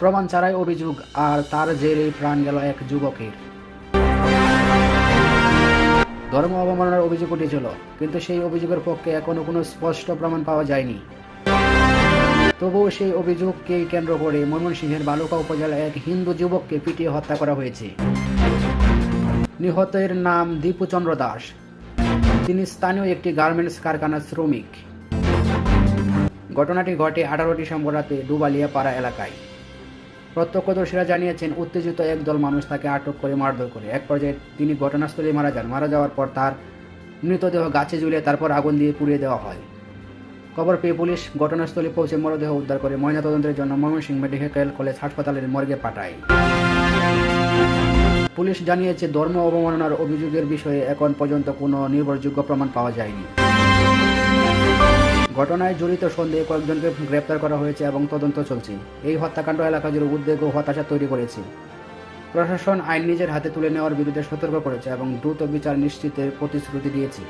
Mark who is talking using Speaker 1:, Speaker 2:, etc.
Speaker 1: প্রমাণ ছাড়াই অভিযোগ, আর তার জেরেই প্রাণ গেল এক যুবকের। ধর্ম অবমাননার অভিযোগ উঠেছিল, কিন্তু সেই অভিযোগের পক্ষে এখনও কোনো স্পষ্ট প্রমাণ পাওয়া যায়নি। তবুও সেই অভিযোগকে কেন্দ্র করে ময়মনসিংহের বালুকা উপজেলায় এক হিন্দু যুবককে পিটিয়ে হত্যা করা হয়েছে। নিহতের নাম দীপুচন্দ্র দাস। তিনি স্থানীয় একটি গার্মেন্টস কারখানার শ্রমিক। ঘটনাটি ঘটে আঠারো ডিসেম্বর রাতে ডুবালিয়া পাড়া এলাকায়। প্রত্যক্ষদর্শীরা জানিয়েছেন, উত্তেজিত একদল মানুষ তাকে আটক করে মারধর করে। এক পর্যায়ে তিনি ঘটনাস্থলে মারা যান। মারা যাওয়ার পর তার মৃতদেহ গাছে ঝুলিয়ে তারপর আগুন দিয়ে পুড়িয়ে দেওয়া হয়। খবর পেয়ে পুলিশ ঘটনাস্থলে পৌঁছে মরদেহ উদ্ধার করে ময়নাতদন্তের জন্য ময়মনসিংহ মেডিকেল কলেজ হাসপাতালের মর্গে পাঠায়। পুলিশ জানিয়েছে, ধর্ম অবমাননার অভিযোগের বিষয়ে এখন পর্যন্ত কোনো নির্ভরযোগ্য প্রমাণ পাওয়া যায়নি। ঘটনায় জড়িত সন্দেহে কয়েকজনকে গ্রেপ্তার করা হয়েছে এবং তদন্ত চলছে। এই হত্যাকাণ্ড এলাকা জুড়ে উদ্বেগ ও হতাশা তৈরি করেছে। প্রশাসন আইন নিজের হাতে তুলে নেওয়ার বিরুদ্ধে সতর্ক করেছে এবং দ্রুত বিচার নিশ্চিতের প্রতিশ্রুতি দিয়েছে।